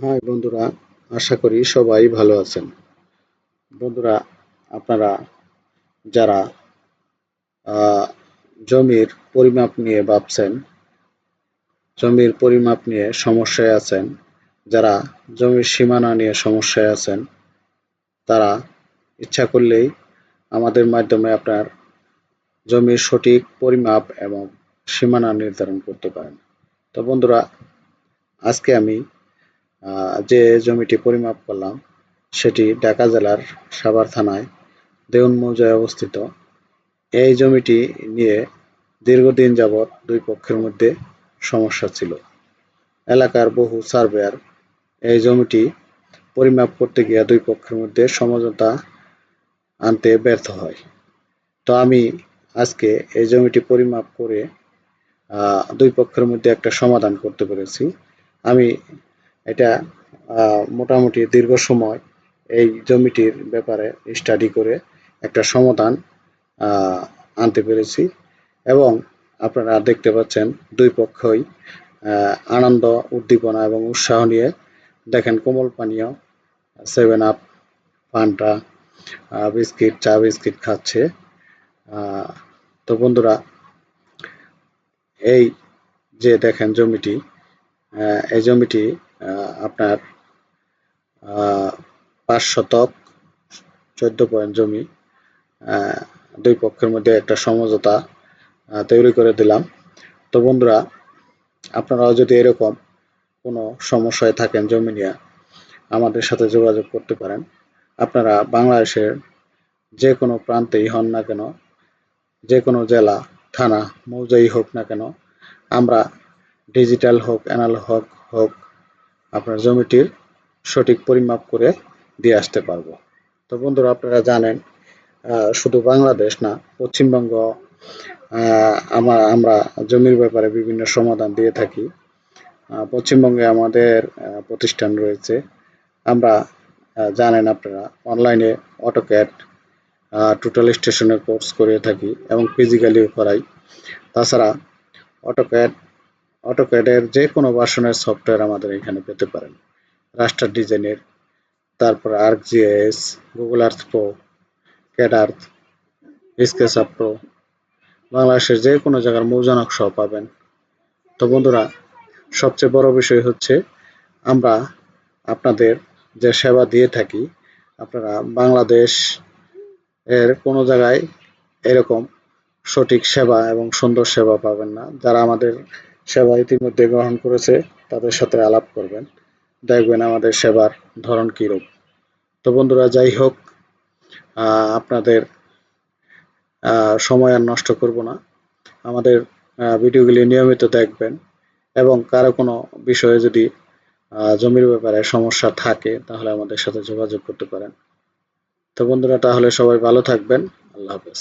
High বন্ধুরা, আশা করি সবাই ভালো আছেন। বন্ধুরা, আপনারা যারা জমির পরিমাপ নিয়ে ভাবছেন, জমির পরিমাপ নিয়ে সমস্যায় আছেন, যারা জমির সীমানা নিয়ে সমস্যায় আছেন, তারা ইচ্ছা করলেই আমাদের মাধ্যমে আপনার জমির সঠিক পরিমাপ এবং সীমানা নির্ধারণ করতে পারেন। তো বন্ধুরা, আজকে আমি যে জমিটি পরিমাপ করলাম, সেটি ঢাকা জেলার সাভার থানায় দেউন মৌজায় অবস্থিত। এই জমিটি নিয়ে দীর্ঘদিন যাবৎ দুই পক্ষের মধ্যে সমস্যা ছিল। এলাকার বহু সার্ভেয়ার এই জমিটি পরিমাপ করতে গিয়ে দুই পক্ষের মধ্যে সমঝোতা আনতে ব্যর্থ হয়। তো আমি আজকে এই জমিটি পরিমাপ করে দুই পক্ষের মধ্যে একটা সমাধান করতে পেরেছি। আমি এটা মোটামুটি দীর্ঘ সময় এই জমিটির ব্যাপারে স্টাডি করে একটা সমাধান আনতে পেরেছি এবং আপনারা দেখতে পাচ্ছেন দুই পক্ষই আনন্দ, উদ্দীপনা এবং উৎসাহ নিয়ে দেখেন কোমল পানীয় সেভেন আপ পান্টা বিস্কিট, চা বিস্কিট খাচ্ছে তো বন্ধুরা, এই যে দেখেন জমিটি এই জমিটি আপনার পাঁচ শতক, চোদ্দ পয়েন্ট জমি দুই পক্ষের মধ্যে একটা সমঝোতা তৈরি করে দিলাম। তো বন্ধুরা, আপনারাও যদি এরকম কোনো সমস্যায় থাকেন জমি নিয়ে, আমাদের সাথে যোগাযোগ করতে পারেন। আপনারা বাংলাদেশের যে কোনো প্রান্তেই হন না কেন যে কোনো জেলা, থানা, মৌজাই হোক না কেন, আমরা ডিজিটাল হোক, অ্যানালগ হোক হোক আপনার জমিটির সঠিক পরিমাপ করে দিয়ে আসতে পারব। তো বন্ধুরা, আপনারা জানেন শুধু বাংলাদেশ না, পশ্চিমবঙ্গ আমরা আমরা জমির ব্যাপারে বিভিন্ন সমাধান দিয়ে থাকি। পশ্চিমবঙ্গে আমাদের প্রতিষ্ঠান রয়েছে। আমরা জানেন আপনারা, অনলাইনে অটোক্যাট টোটাল স্টেশনের কোর্স করে থাকি এবং ফিজিক্যালিও করাই। তাছাড়া অটোক্যাড অটোক্যাডের যে কোনো ভার্সনের সফটওয়্যার আমাদের এখানে পেতে পারেন। রাস্টার ডিজাইনের তারপর ArcGIS Google Earth Pro CAD Earth SketchUp Pro বাংলাদেশের যে কোনো জায়গার মৌজা নকশাও পাবেন। তো বন্ধুরা, সবচেয়ে বড় বিষয় হচ্ছে, আমরা আপনাদের যে সেবা দিয়ে থাকি, আপনারা বাংলাদেশ এর কোনো জায়গায় এরকম সঠিক সেবা এবং সুন্দর সেবা পাবেন না। যারা আমাদের সেবা ইতিমধ্যে গ্রহণ করেছে, তাদের সাথে আলাপ করবেন। দেখবেন আমাদের সেবার ধরন কীরূপ। তো বন্ধুরা, যাই হোক আপনাদের সময় আর নষ্ট করব না। আমাদের ভিডিওগুলি নিয়মিত দেখবেন এবং কারও কোনো বিষয়ে যদি জমির ব্যাপারে সমস্যা থাকে, তাহলে আমাদের সাথে যোগাযোগ করতে পারেন। তো বন্ধুরা, তাহলে সবাই ভালো থাকবেন। আল্লাহ হাফেজ।